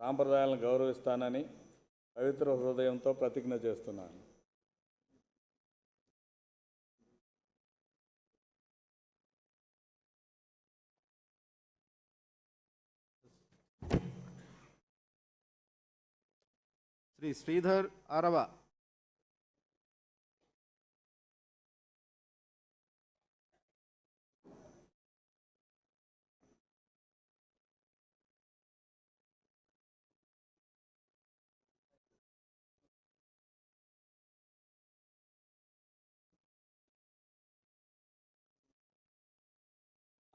సాంప్రదాయాలను గౌరవిస్తానని పవిత్ర హృదయంతో ప్రతిజ్ఞ చేస్తున్నాను. శ్రీ శ్రీధర్ అరవ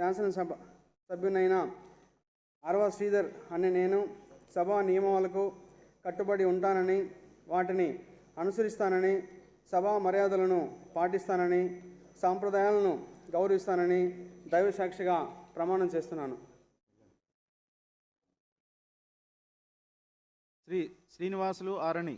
శాసనసభ సభ్యునైన అరవ శ్రీధర్ అనే నేను సభా నియమాలకు కట్టుబడి ఉంటానని వాటిని అనుసరిస్తానని సభా మర్యాదలను పాటిస్తానని సాంప్రదాయాలను గౌరవిస్తానని దైవసాక్షిగా ప్రమాణం చేస్తున్నాను. శ్రీ శ్రీనివాసులు ఆరణి.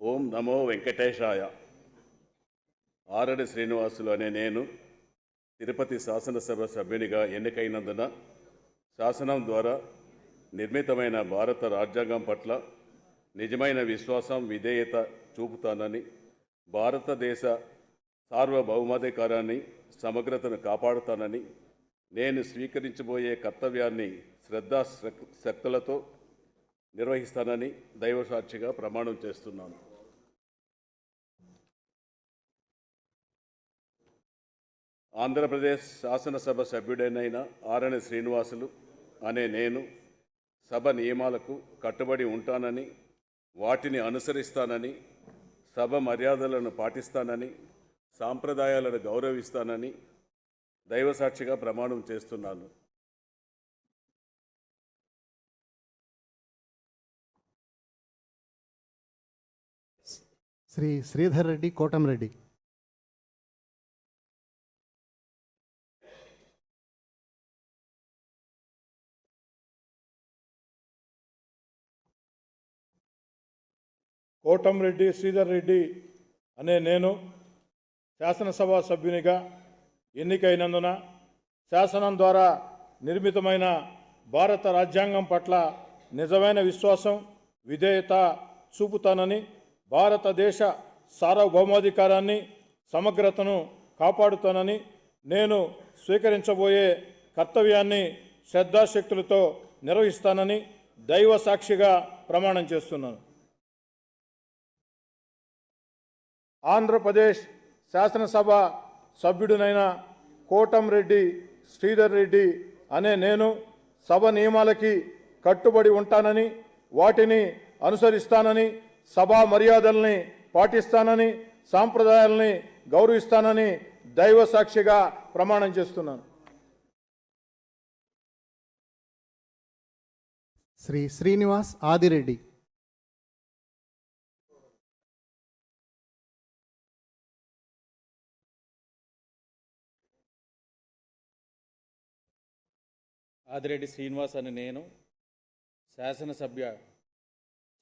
ఓం నమో వెంకటేశాయ. ఆరడి శ్రీనివాసులు అనే నేను తిరుపతి శాసనసభ సభ్యునిగా ఎన్నికైనందున శాసనం ద్వారా నిర్మితమైన భారత రాజ్యాంగం పట్ల నిజమైన విశ్వాసం విధేయత చూపుతానని భారతదేశ సార్వభౌమాధికారాన్ని సమగ్రతను కాపాడుతానని నేను స్వీకరించబోయే కర్తవ్యాన్ని శ్రద్ధా శక్తులతో నిర్వహిస్తానని దైవసాక్షిగా ప్రమాణం చేస్తున్నాను. ఆంధ్రప్రదేశ్ శాసనసభ సభ్యుడైన ఆరణి శ్రీనివాసులు అనే నేను సభ నియమాలకు కట్టుబడి ఉంటానని వాటిని అనుసరిస్తానని సభ మర్యాదలను పాటిస్తానని సాంప్రదాయాలను గౌరవిస్తానని దైవసాక్షిగా ప్రమాణం చేస్తున్నాను. శ్రీ శ్రీధర్ రెడ్డి కోటంరెడ్డి కోటంరెడ్డి శ్రీధర్ రెడ్డి అనే నేను శాసనసభ సభ్యునిగా ఎన్నికైనందున శాసనం ద్వారా నిర్మితమైన భారత రాజ్యాంగం పట్ల నిజమైన విశ్వాసం విధేయత చూపుతానని భారతదేశ సార్వభౌమాధికారాన్ని సమగ్రతను కాపాడుతానని నేను స్వీకరించబోయే కర్తవ్యాన్ని శ్రద్ధాశక్తులతో నిర్వహిస్తానని దైవ సాక్షిగా ప్రమాణం చేస్తున్నాను. ఆంధ్రప్రదేశ్ శాసనసభ సభ్యుడినైన కోటంరెడ్డి శ్రీధర్ రెడ్డి అనే నేను సభ నియమాలకి కట్టుబడి ఉంటానని వాటిని అనుసరిస్తానని సభా మర్యాదల్ని పాటిస్తానని సాంప్రదాయాల్ని గౌరవిస్తానని దైవ సాక్షిగా ప్రమాణం చేస్తున్నాను. శ్రీ శ్రీనివాస్ ఆదిరెడ్డి. ఆదిరెడ్డి శ్రీనివాస్ అని నేను శాసనసభ్య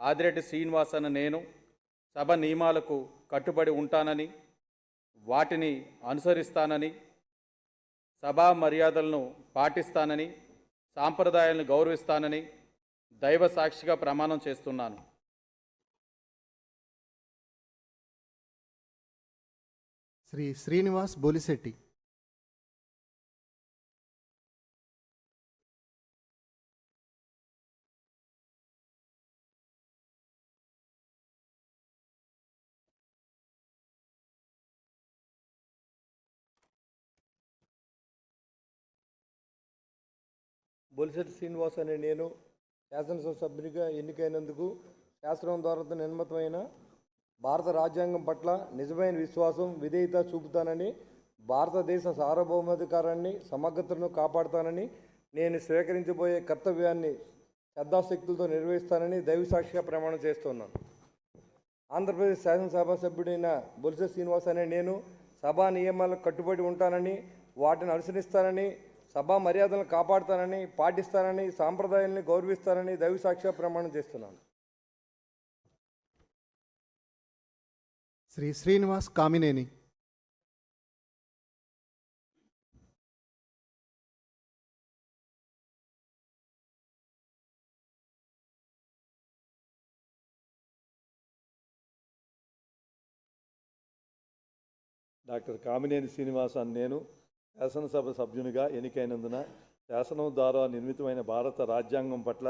ఆదిరెడ్డి శ్రీనివాస్ అన్న నేను సభ నియమాలకు కట్టుబడి ఉంటానని వాటిని అనుసరిస్తానని సభా మర్యాదలను పాటిస్తానని సాంప్రదాయాలను గౌరవిస్తానని దైవ సాక్షిగా ప్రమాణం చేస్తున్నాను. శ్రీ శ్రీనివాస్ బొలిశెట్టి బొలిశెట్టి శ్రీనివాస్ అనే నేను శాసనసభ సభ్యునిగా ఎన్నికైనందుకు శాస్త్రం ద్వారా నిర్మితమైన భారత రాజ్యాంగం పట్ల నిజమైన విశ్వాసం విధేయత చూపుతానని భారతదేశ సార్వభౌమాధికారాన్ని సమగ్రతను కాపాడుతానని నేను స్వీకరించబోయే కర్తవ్యాన్ని శ్రద్ధాశక్తులతో నిర్వహిస్తానని దైవసాక్షిగా ప్రమాణం చేస్తున్నాను. ఆంధ్రప్రదేశ్ శాసనసభ సభ్యుడైన బొలిశెట్టి శ్రీనివాస్ అనే నేను సభా నియమాలకు కట్టుబడి ఉంటానని వాటిని అనుసరిస్తానని సభా మర్యాదలను కాపాడుతానని పాటిస్తానని సాంప్రదాయాల్ని గౌరవిస్తానని దైవసాక్షిగా ప్రమాణం చేస్తున్నాను. శ్రీ శ్రీనివాస్ కామినేని. డాక్టర్ కామినేని శ్రీనివాస్ అని నేను. శాసనసభ సభ్యునిగా ఎన్నికైనందున శాసనం ద్వారా నిర్మితమైన భారత రాజ్యాంగం పట్ల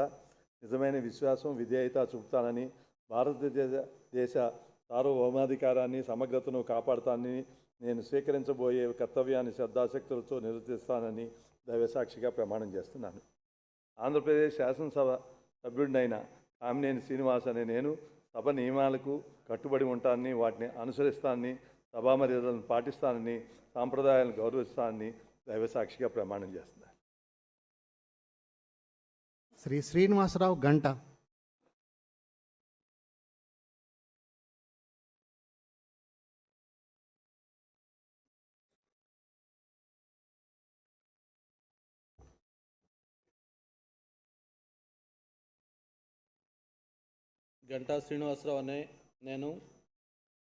నిజమైన విశ్వాసం విధేయత చూపుతానని భారతదేశ దేశ సార్వభౌమాధికారాన్ని సమగ్రతను కాపాడుతానని నేను స్వీకరించబోయే కర్తవ్యాన్ని శ్రద్ధాశక్తులతో నిర్వర్తిస్తానని దైవసాక్షిగా ప్రమాణం చేస్తున్నాను. ఆంధ్రప్రదేశ్ శాసనసభ సభ్యుడినైన కామినేని శ్రీనివాస్ అనే నేను సభ నియమాలకు కట్టుబడి ఉంటానని వాటిని అనుసరిస్తానని సభా మర్యాదలను పాటిస్తానని సాంప్రదాయాలను గౌరవిస్తానని దైవసాక్షిగా ప్రమాణం చేస్తున్నాను శ్రీ శ్రీనివాసరావు గంట. గంటా శ్రీనివాసరావు అనే నేను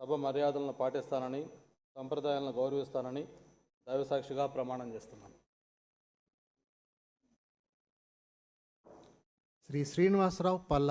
సభ మర్యాదలను పాటిస్తానని సంప్రదాయాలను గౌరవిస్తానని దైవసాక్షిగా ప్రమాణం చేస్తున్నాను. శ్రీ శ్రీనివాసరావు పల్ల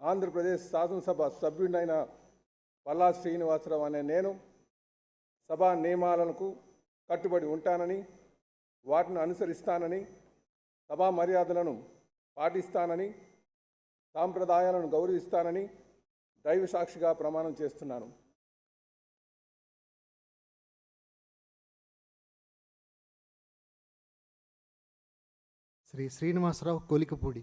ఆంధ్రప్రదేశ్ శాసనసభ సభ్యుడైన పల్లా శ్రీనివాసరావు అనే నేను సభా నియమాలకు కట్టుబడి ఉంటానని వాటిని అనుసరిస్తానని సభా మర్యాదలను పాటిస్తానని సాంప్రదాయాలను గౌరవిస్తానని దైవ సాక్షిగా ప్రమాణం చేస్తున్నాను. శ్రీ శ్రీనివాసరావు కొలికపూడి.